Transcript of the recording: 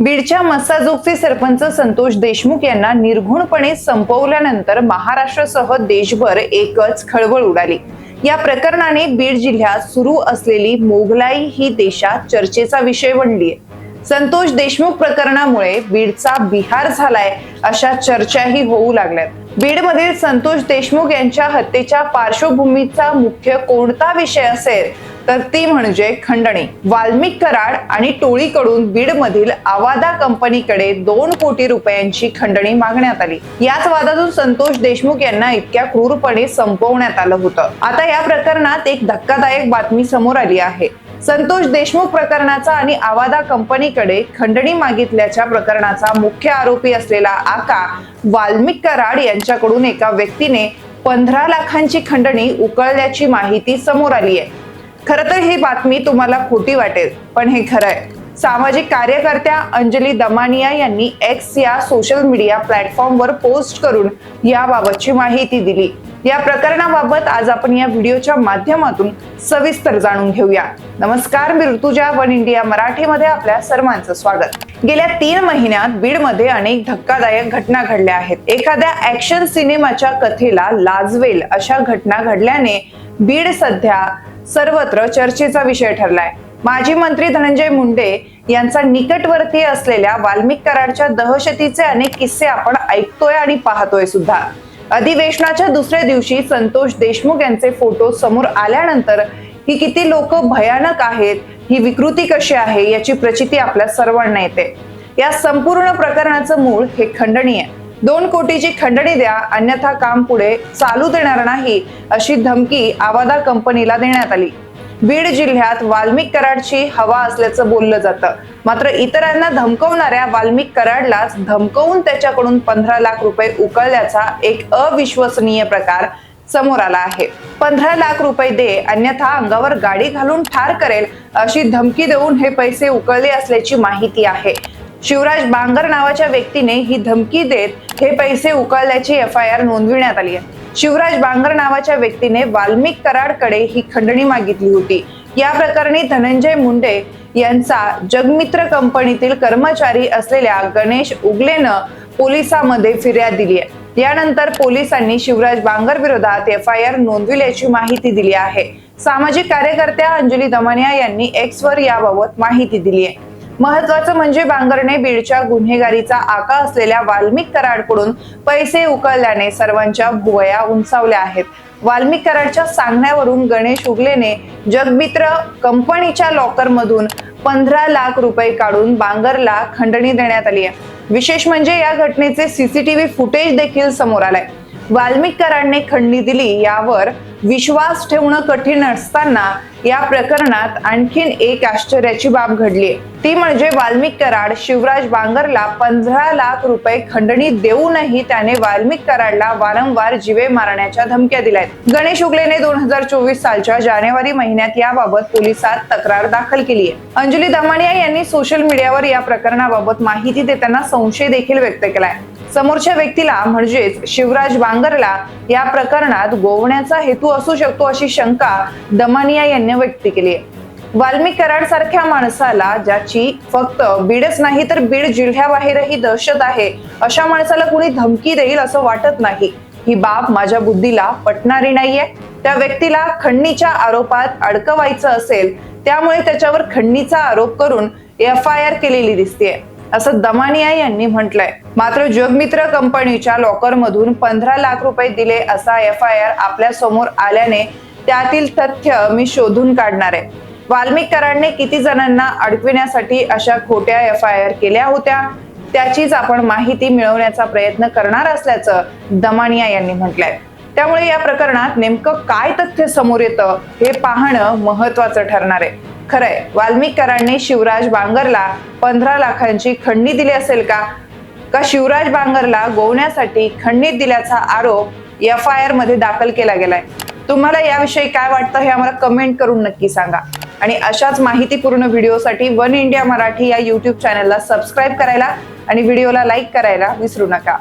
बीडच्या मस्साजोगचे सरपंच संतोष देशमुख यांना निर्घुणपणे संपवल्यानंतर महाराष्ट्रासह देशभर एकच खळबळ उडाली. या प्रकरणाने बीड जिल्ह्यात सुरू असलेली मोगलाई ही देशात चर्चेचा विषय बनली संतोष देशमुख प्रकरणामुळे बीडचा बिहार झालाय अशा चर्चाही होऊ लागल्यात. बीडमधील संतोष देशमुख यांच्या हत्येच्या पार्श्वभूमीचा मुख्य कोणता विषय असेल? तर ती म्हणजे खंडणी. वाल्मिक कराड आणि टोळीकडून बीडमधील आवादा कंपनीकडे दोन कोटी रुपयांची खंडणी मागण्यात आली. याच वादातून संतोष देशमुख यांना इतक्या क्रूरपणे संपवण्यात आलं होतं. आता या प्रकरणात एक धक्कादायक बातमी समोर आली आहे. संतोष देशमुख प्रकरणाचा आणि आवादा कंपनीकडे खंडणी मागितल्याच्या प्रकरणाचा मुख्य आरोपी असलेला आका वाल्मिक कराड यांच्याकडून एका व्यक्तीने पंधरा लाखांची खंडणी उकळल्याची माहिती समोर आली आहे. खरं तर ही बातमी तुम्हाला खोटी वाटेल पण हे खरं आहे. सामाजिक कार्यकर्त्या अंजली दमानिया यांनी एक्स या सोशल मीडिया प्लॅटफॉर्मवर पोस्ट करून याबाबतची माहिती दिली. या प्रकरणाबाबत आज आपण या व्हिडिओच्या माध्यमातून सविस्तर जाणून घेऊया. नमस्कार मी ऋतुजा वन इंडिया मराठीमध्ये आपल्या सर्वांचं स्वागत. गेल्या तीन महिन्यात बीडमध्ये अनेक धक्कादायक घटना घडल्या आहेत. एखाद्या ऍक्शन सिनेमाच्या कथेला लाजवेल अशा घटना घडल्याने बीड सध्या सर्वत्र चर्चेचा विषय ठरलाय. माजी मंत्री धनंजय मुंडे यांचा निकटवर्तीय असलेल्या वाल्मिक कराडच्या दहशतीचे अनेक किस्से आपण ऐकतोय आणि पाहतोय सुद्धा. अधिवेशनाच्या दुसऱ्या दिवशी संतोष देशमुख यांचे फोटो समोर आल्यानंतर ही किती लोक भयानक आहेत ही विकृती कशी आहे याची प्रचिती आपल्या सर्वांना येते. या संपूर्ण प्रकरणाचं मूळ हे खंडणीय. आहे दोन कोटीची खंडणी द्या अन्यथा काम पुढे चालू देणार नाही अशी धमकी आवादा कंपनीला देण्यात आली. बीड जिल्ह्यात वाल्मिक कराडची हवा असल्याचं बोललं जातं. मात्र इतरांना धमकवणाऱ्या वाल्मिक कराडलाच धमकवून त्याच्याकडून पंधरा लाख रुपये उकळल्याचा एक अविश्वसनीय प्रकार समोर आला आहे. पंधरा लाख रुपये दे अन्यथा अंगावर गाडी घालून ठार करेल अशी धमकी देऊन हे पैसे उकळले असल्याची माहिती आहे. शिवराज बांगर नावाच्या व्यक्तीने ही धमकी देत हे पैसे उकळल्याची एफ आय आर नोंदविण्यात आली आहे. शिवराज बांगर नावाच्या व्यक्तीने वाल्मिक कराडकडे ही खंडणी मागितली होती. या प्रकरणी धनंजय मुंडे यांचा जगमित्र कंपनीतील कर्मचारी असलेल्या गणेश उगलेनं पोलिसांमध्ये फिर्याद दिली आहे. यानंतर पोलिसांनी शिवराज बांगर विरोधात एफ आय आर नोंदविल्याची माहिती दिली आहे. सामाजिक कार्यकर्त्या अंजली दमानिया यांनी एक्स वर याबाबत माहिती दिली आहे. महत्वाचं म्हणजे बांगरने बीडच्या गुन्हेगारीचा आका असलेल्या वाल्मिक कराडकडून पैसे उकळल्याने सर्वांच्या भुवया उंचावल्या आहेत. वाल्मिक कराडच्या सांगण्यावरून गणेश उगलेने जगमित्र कंपनीच्या लॉकर मधून पंधरा लाख रुपये काढून बांगरला खंडणी देण्यात आली आहे. विशेष म्हणजे या घटनेचे सीसीटीव्ही फुटेज देखील समोर आलाय. वाल्मिकरांनी खंडणी दिली यावर विश्वास ठेवणं कठीण असताना या प्रकरणात आणखीन एक आश्चर्याची बाब घडली. ती म्हणजे वाल्मिक कराड शिवराज बांगरला पंधरा लाख रुपये खंडणी देऊनही त्याने वाल्मिक कराडला वारंवार जीवे मारण्याच्या धमक्या दिल्यात गणेश उगलेने दोन हजार चोवीस सालच्या जानेवारी महिन्यात याबाबत पोलिसात तक्रार दाखल केली आहे. अंजली दमानिया यांनी सोशल मीडियावर या प्रकरणाबाबत माहिती देताना संशय देखील व्यक्त केलाय. समोरच्या व्यक्तीला म्हणजेच शिवराज बांगरला या प्रकरणात गोवण्याचा हेतू असू शकतो अशी शंका दमानिया यांनी व्यक्त केली आहे. वाल्मिक कराड सारख्या माणसाला ज्याची फक्त बीडच नाही तर बीड जिल्ह्याबाहेरही दहशत आहे अशा माणसाला कुणी धमकी देईल असं वाटत नाही. ही बाब माझ्या बुद्धीला पटणारी नाहीये. त्या व्यक्तीला खंडणीच्या आरोपात अडकवायचं असेल त्यामुळे त्याच्यावर खंडणीचा आरोप करून एफ आय आर केलेली दिसतेय. असं दमानिया यांनी म्हटलंय. मात्र जगमित्र कंपनीच्या लॉकर मधून पंधरा लाख रुपये दिले असा एफ आय आर आपल्यासमोर आल्याने त्यातील तथ्य मी शोधून काढणार आहे. वाल्मिकरांनी किती जणांना अडकविण्यासाठी अशा खोट्या एफ आय आर केल्या होत्या त्याचीच आपण माहिती मिळवण्याचा प्रयत्न करणार असल्याचं दमानिया यांनी म्हटलंय. त्यामुळे या प्रकरणात नेमकं काय तथ्य समोर येतं हे पाहणं महत्वाचं ठरणार आहे. खरंय. वाल्मिकरांनी शिवराज बांगरला पंधरा लाखांची खंडणी दिली असेल का? का शिवराज बांगरला गोवण्यासाठी खंडणीत दिल्याचा आरोप एफ आय आरमध्ये दाखल केला गेलाय? तुम्हाला याविषयी काय वाटतं हे आम्हाला कमेंट करून नक्की सांगा. आणि अशाच माहितीपूर्ण व्हिडिओसाठी वन इंडिया मराठी या युट्यूब चॅनलला सबस्क्राईब करायला आणि व्हिडिओला लाईक करायला विसरू नका.